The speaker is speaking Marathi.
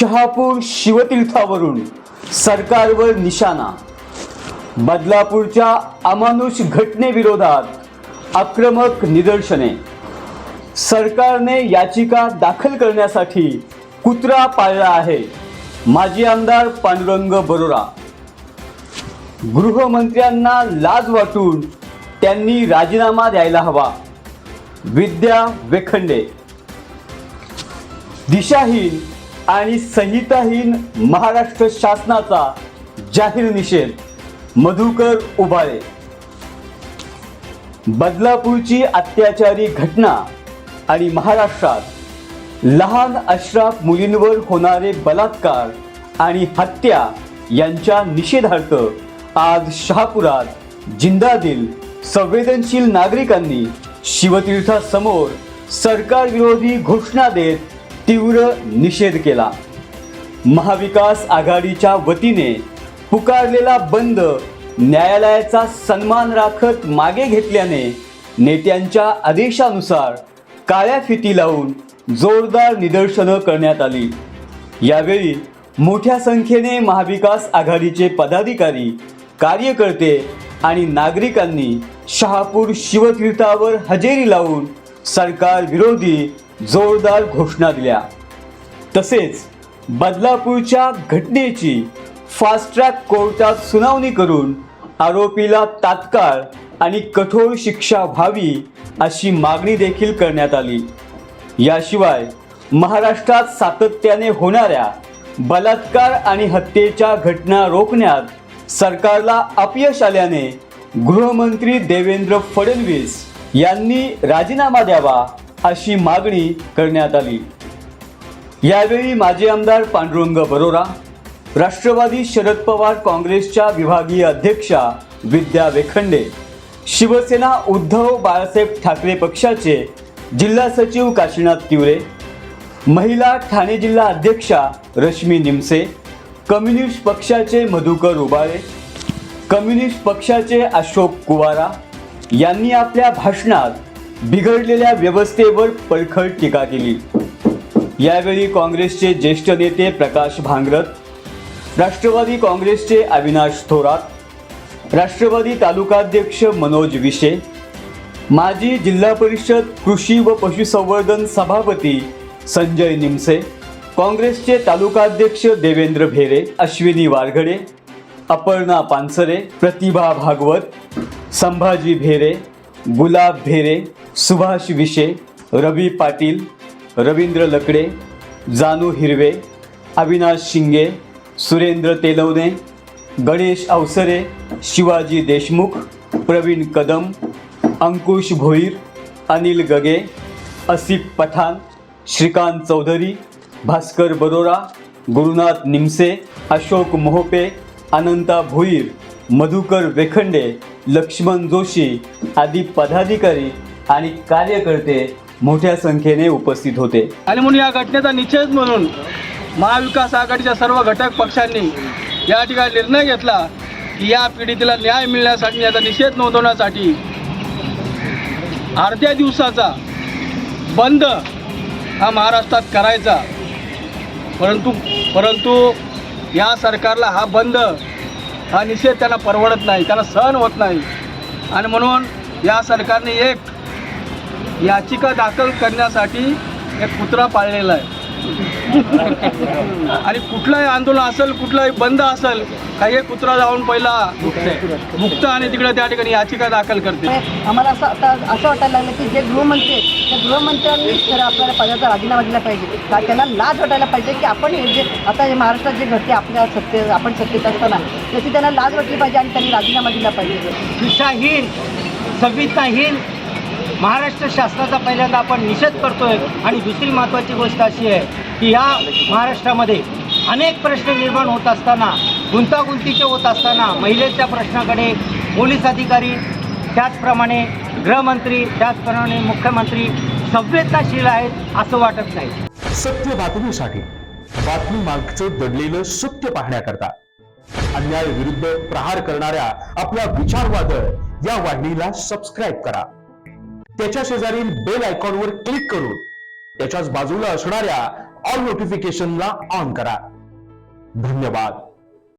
शहापूर शिवतीर्थावरून सरकारवर निशाणा. बदलापूरच्या अमानुष घटनेविरोधात आक्रमक निदर्शने. सरकारने याचिका दाखल करण्यासाठी कुत्रा पाळला आहे. माजी आमदार पांडुरंग बरोरा. गृहमंत्र्यांना लाज वाटून त्यांनी राजीनामा द्यायला हवा. विद्या वेखंडे. दिशाहीन आणि संहिताहीन महाराष्ट्र शासनाचा जाहीर निषेध. मधुकर उभाळे बदलापूरची अत्याचारी घटना आणि महाराष्ट्रात लहान अश्राफ मुलींवर होणारे बलात्कार आणि हत्या यांच्या निषेधार्थ आज शहापुरात जिंदादिल संवेदनशील नागरिकांनी शिवतीर्थासमोर सरकारविरोधी घोषणा देत तीव्र निषेध केला. महाविकास आघाडीच्या वतीने पुकारलेला बंद न्यायालयाचा सन्मान राखत मागे घेतल्याने नेत्यांच्या आदेशानुसार काळ्या फिती लावून जोरदार निदर्शनं करण्यात आली. यावेळी मोठ्या संख्येने महाविकास आघाडीचे पदाधिकारी कार्यकर्ते आणि नागरिकांनी शहापूर शिवतीर्थावर हजेरी लावून सरकार विरोधी जोरदार घोषणा दिल्या. तसेच बदलापूरच्या घटनेची फास्ट ट्रॅक कोर्टात सुनावणी करून आरोपीला तात्काळ आणि कठोर शिक्षा व्हावी अशी मागणी देखील करण्यात आली. याशिवाय महाराष्ट्रात सातत्याने होणाऱ्या बलात्कार आणि हत्येच्या घटना रोखण्यात सरकारला अपयश आल्याने गृहमंत्री देवेंद्र फडणवीस यांनी राजीनामा द्यावा अशी मागणी करण्यात आली. यावेळी माजी आमदार पांडुरंग बरोरा राष्ट्रवादी शरद पवार काँग्रेसच्या विभागीय अध्यक्षा विद्या वेखंडे शिवसेना उद्धव बाळासाहेब ठाकरे पक्षाचे जिल्हा सचिव काशीनाथ तिवरे महिला ठाणे जिल्हा अध्यक्षा रश्मी निमसे कम्युनिस्ट पक्षाचे मधुकर उबाळे कम्युनिस्ट पक्षाचे अशोक कुवारा यांनी आपल्या भाषणात बिघडलेल्या व्यवस्थेवर पळखळ टीका केली. यावेळी काँग्रेसचे ज्येष्ठ नेते प्रकाश भांगरत राष्ट्रवादी काँग्रेसचे अविनाश थोरात राष्ट्रवादी तालुकाध्यक्ष मनोज विशे माजी जिल्हा परिषद कृषी व पशुसंवर्धन सभापती संजय निमसे काँग्रेसचे तालुकाध्यक्ष देवेंद्र भेरे अश्विनी वारघडे अपर्णा पानसरे प्रतिभा भागवत संभाजी भेरे गुलाब भेरे सुभाष विशे रवी पाटील रवींद्र लकडे जानू हिरवे अविनाश शिंगे सुरेंद्र तेलवणे गणेश अवसरे शिवाजी देशमुख प्रवीण कदम अंकुश भोईर अनिल गगे असिफ पठाण श्रीकांत चौधरी भास्कर बरोरा गुरुनाथ निमसे अशोक मोहपे अनंता भोईर मधुकर वेखंडे लक्ष्मण जोशी आदी पदाधिकारी आणि कार्यकर्ते मोठ्या संख्येने उपस्थित होते. आणि म्हणून या घटनेचा निषेध म्हणून महाविकास आघाडीच्या सर्व घटक पक्षांनी या ठिकाणी निर्णय घेतला की या पीडितेला न्याय मिळण्यासाठी याचा निषेध नोंदवण्यासाठी अर्ध्या दिवसाचा बंद हा महाराष्ट्रात करायचा. परंतु परंतु या सरकारला हा बंद हा निषेध त्यांना परवडत नाही त्यांना सहन होत नाही. आणि म्हणून या सरकारने एक याचिका दाखल करण्यासाठी एक कुत्रा पाळलेला आहे. आणि कुठलाही आंदोलन असेल कुठलाही बंद असेल काही कुत्रा जाऊन पहिला मुक्त आणि तिकडे त्या ठिकाणी याचिका दाखल करते आम्हाला असं आता असं वाटायला लागलं की जे गृहमंत्री आहेत त्या गृहमंत्र्यांनी खरं आपल्याला पदाचा राजीनामा दिला पाहिजे. का त्यांना लाज वाटायला पाहिजे की आपण हे जे आता हे महाराष्ट्रात जे घडते आपल्या सत्ते आपण सत्तेत असताना त्याची त्यांना लाज वाटली पाहिजे आणि त्यांनी राजीनामा दिला पाहिजे. दिशाहीन संविधाहीन महाराष्ट्र शासनाचा पहिल्यांदा आपण निषेध करतोय आणि दुसरी महत्त्वाची गोष्ट अशी आहे की ह्या महाराष्ट्रामध्ये अनेक प्रश्न निर्माण होत असताना गुंतागुंतीचे होत असताना महिलेच्या प्रश्नाकडे पोलीस अधिकारी त्याचप्रमाणे गृहमंत्री त्याचप्रमाणे मुख्यमंत्री संवेदनाशील आहेत असं वाटत नाही. सत्य बातमीसाठी बातमी मागचं दडलेलं सत्य पाहण्याकरता अन्याय विरुद्ध प्रहार करणाऱ्या आपल्या विचारवादळ या वाहिनीला सबस्क्राईब करा. त्याच्या शेजारील बेल आयकॉनवर क्लिक करून त्याच्याच बाजूला असणाऱ्या ऑल नोटिफिकेशनला ऑन करा. धन्यवाद.